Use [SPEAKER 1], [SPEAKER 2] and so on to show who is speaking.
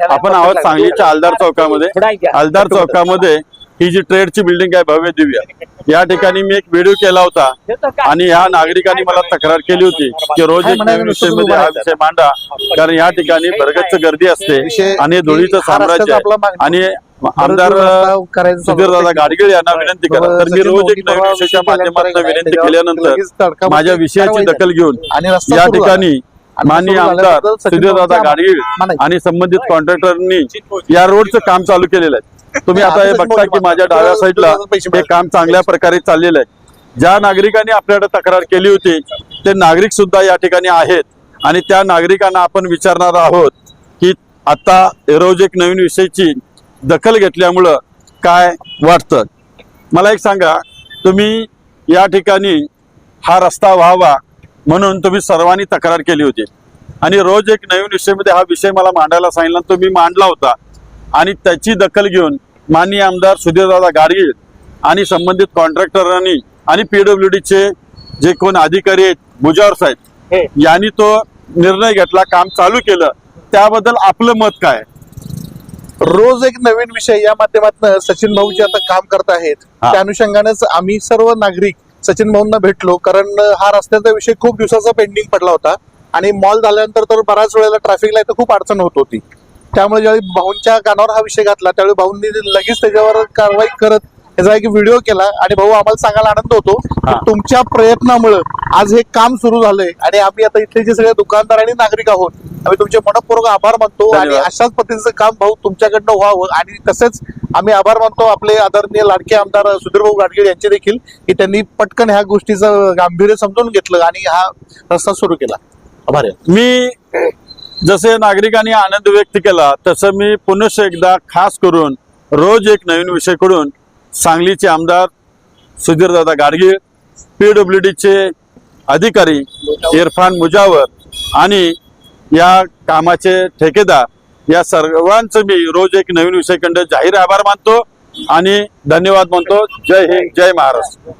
[SPEAKER 1] आपण आहोत सांगलीच्या आलदार चौकामध्ये. आलदार चौकामध्ये ही जी ट्रेडची बिल्डिंग आहे भव्य दिव्य. या ठिकाणी मी एक व्हिडिओ केला होता. आणि ह्या नागरिकांनी मला तक्रार केली होती की रोज एक हा विषय मांडा कारण या ठिकाणी भरगच्च गर्दी असते आणि धुळीचं साम्राज्य. आणि आमदार
[SPEAKER 2] रस्ता करायचं चालू
[SPEAKER 1] सुधीर दादा
[SPEAKER 2] होतं.
[SPEAKER 1] गाडगीळ यांना विनंती करा. तर मी रोज एक नवीन विषयाच्या
[SPEAKER 2] विषय
[SPEAKER 1] माध्यमातून
[SPEAKER 2] केल्यानंतर
[SPEAKER 1] विनंती केल्यानंतर माझ्या विषयाची दखल घेऊन या. ठिकाणी माननीय आमदार
[SPEAKER 2] झाल्यानंतर सचिन
[SPEAKER 1] सुधीर दादा
[SPEAKER 2] भाऊंच्या
[SPEAKER 1] गाडगीळ. आणि संबंधित कॉन्ट्रॅक्टरनी या रोडचं काम चालू केलेलं आहे. तुम्ही आता हे बघता की माझ्या डाव्या साईडला हे काम चांगल्या प्रकारे चाललेलं आहे. ज्या नागरिकांनी आपल्याकडे तक्रार केली होती ते नागरिक सुद्धा या ठिकाणी आहेत. आणि त्या नागरिकांना आपण विचारणार आहोत की आता रोज एक नवीन विषयाची दखल घेतल्यामुळं काय वाटतं? मला एक सांगा तुम्ही या ठिकाणी हा रस्ता व्हावा म्हणून तुम्ही सर्वांनी तक्रार केली होती. आणि रोज एक नवीन विषयामध्ये हा विषय मला मांडायला सांगितला तुम्ही मांडला होता. आणि त्याची दखल घेऊन माननीय आमदार सुधीरदादा गाडगीळ आणि संबंधित कॉन्ट्रॅक्टरांनी आणि पीडब्ल्यूडीचे जे कोण अधिकारी आहेत भुजावर साहेब यांनी तो निर्णय घेतला काम चालू केलं. त्याबद्दल आपलं मत काय?
[SPEAKER 2] रोज एक नवीन विषय या माध्यमातून सचिन भाऊ जे आता काम करत आहेत. त्या अनुषंगानेच आम्ही सर्व नागरिक सचिन भाऊंना भेटलो कारण हा रस्त्याचा विषय खूप दिवसाचा पेंडिंग पडला होता. आणि मॉल झाल्यानंतर तर बऱ्याच वेळेला ट्रॅफिकला इथं खूप अडचण होत होती. त्यामुळे ज्यावेळी भाऊंच्या कानावर हा विषय घातला त्यावेळी भाऊंनी लगेच त्याच्यावर कारवाई करत त्याचा एक व्हिडिओ केला आणि भाऊ आम्हाला सांगायला आनंद होतो. तुमच्या प्रयत्नामुळे आज हे काम सुरू झालंय आणि आम्ही आता इथले जे सगळे दुकानदार आणि नागरिक आहोत आम्ही तुमचे मनपूर्वक आभार मानतो आणि. अशाच पद्धतीचं काम भाऊ तुमच्याकडनं व्हावं आणि तसेच आम्ही आभार मानतो आपले आदरणीय लाडके आमदार सुधीर भाऊ गाडगीळ यांचे देखील की त्यांनी पटकन ह्या गोष्टीचं गांभीर्य समजून घेतलं आणि हा रस्ता सुरू केला आभार
[SPEAKER 1] मी जसे नागरिकांनी आनंद व्यक्त केला तसं मी पुनश्च एकदा खास करून रोज एक नवीन विषयकडून सांगलीचे आमदार सुधीरदादा गाडगीळ पीडब्ल्यू डीचे अधिकारी इरफान मुजावर आणि या कामाचे ठेकेदार या सर्वांचं मी रोज एक नवीन विषयखंड जाहीर आभार मानतो आणि धन्यवाद मानतो. जय हिंद जय महाराष्ट्र.